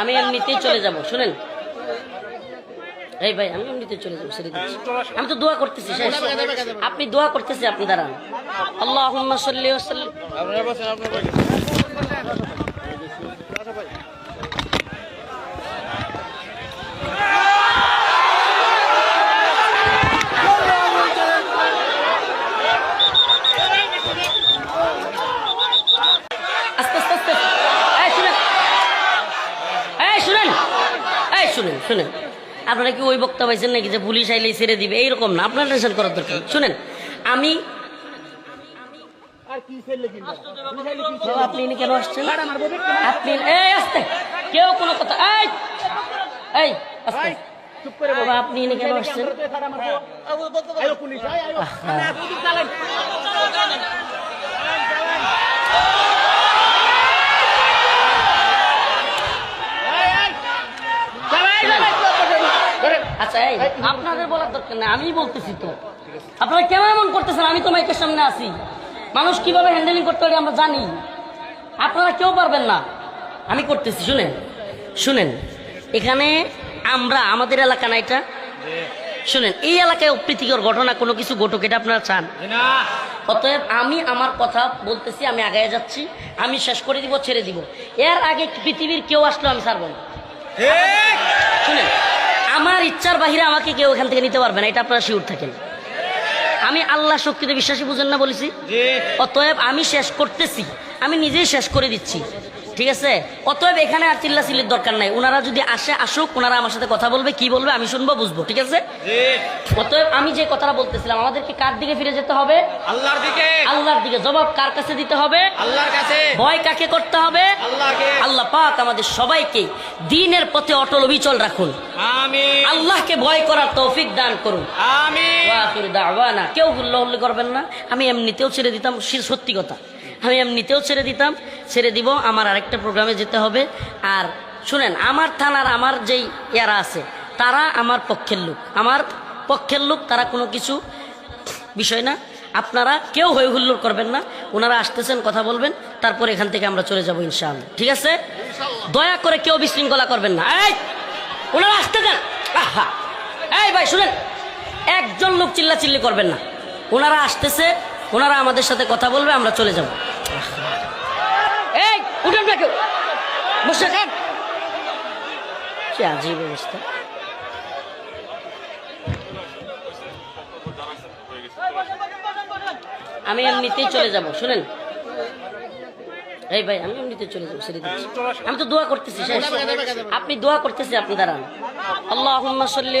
আমি এমনিতেই চলে যাব, শুনেন। এই ভাই, আমি এমনিতে চলে যাব, ছেড়ে দিচ্ছি। আমি তো দোয়া করতেছি আপনি দোয়া করতেছি, আপনি দাঁড়ান। আল্লাহ সাল্লি ওসাল্লাম আপনারা বসেন আপনারা বসেন আস্তে আস্তে আস্তে এই শুনেন এই শুনেন এই শুনেন শুনেন। আপনারা কি ওই বক্তা পাইছেন নাকি যে পুলিশ আইলেই ছেড়ে দিবে? এইরকম না আপনার টেনশন করার দরকার। শুনেন আমি আপনি কেন আসছেন? আপনি এই আসতে। কেউ কোনো কথা এই! এই আসতে। আপনি কেন আসছেন? আচ্ছা আপনাদের বলার দরকার নেই আমিই বলতেছি তো। আপনারা কেন এমন করতেছেন আমি তো মাইকের সামনে আছি। মানুষ কীভাবে হ্যান্ডেলিং করতে পারে আমরা জানি। আপনারা কেউ পারবেন না। আমি করতেছি শুনেন শুনেন। এখানে আমরা আমাদের এলাকা না এটা? শুনেন এই এলাকায় অপ্রীতিকর ঘটনা কোনো কিছু ঘটুক এটা আপনারা চান? অতএব আমি আমার কথা বলতেছি আমি আগায় যাচ্ছি আমি শেষ করে দিব ছেড়ে দিব। এর আগে পৃথিবীর কেউ আসলেও আমি ছাড়বো না। শুনেন আমার ইচ্ছার বাহিরে আমাকে কেউ এখান থেকে নিতে পারবে না এটা আপনারা শিউর থাকেন। আমি আল্লাহ শক্তিতে বিশ্বাসী বুঝেন না বলেছি? অতএব আমি শেষ করতেছি আমি নিজেই শেষ করে দিচ্ছি। ঠিক আছে? অতএব এখানে আর চিল্লা চিল্লির দরকার নাই। ওনারা যদি আসে আসুক ওনারা আমার সাথে কথা বলবে কি বলবে আমি শুনব বুঝব ঠিক আছে? অতএব আমি যে কথাটা বলতেছিলাম আমাদেরকে কার দিকে ফিরে যেতে হবে? আল্লাহর দিকে। আল্লাহর দিকে। জবাব কার কাছে দিতে হবে? আল্লাহর কাছে। ভয় কাকে করতে হবে? আল্লাহকে। আল্লাহ পাক আমাদের সবাইকে দিনের পথে অটল অবিচল রাখুন। আমিন। আল্লাহকে ভয় করার তৌফিক দান করুন। আমিন। ওয়াখির দাওয়ানা। কেউ হুল্লো হুল্লো করবেন না। আমি এমনিতেও ছেড়ে দিতাম সত্যি কথা। আমি এমনিতেও ছেড়ে দিতাম ছেড়ে দিব আমার আরেকটা প্রোগ্রামে যেতে হবে। আর শুনেন আমার থানার আমার যেই ইয়ারা আছে তারা আমার পক্ষের লোক। আমার পক্ষের লোক তারা কোনো কিছু বিষয় না। আপনারা কেউ হই হুল্লোড় করবেন না ওনারা আসতেছেন কথা বলবেন তারপর এখান থেকে আমরা চলে যাব ইনশাআল্লাহ। ঠিক আছে? দয়া করে কেউ বিশৃঙ্খলা করবেন না। এই ওনারা আসতেছেন আহা। এই ভাই শুনেন একজন লোক চিল্লা চিল্লি করবেন না। ওনারা আসতেছে ওনারা আমাদের সাথে কথা বলবে, আমরা চলে যাব। এই বসে আমি এমনিতেই চলে যাব, শুনেন? এই ভাই, আমি এমনিতে চলে যাব আমি তো দোয়া করতেছি আপনি দোয়া করতেছি, আপনি দাঁড়ান। আল্লাহ সাল্লি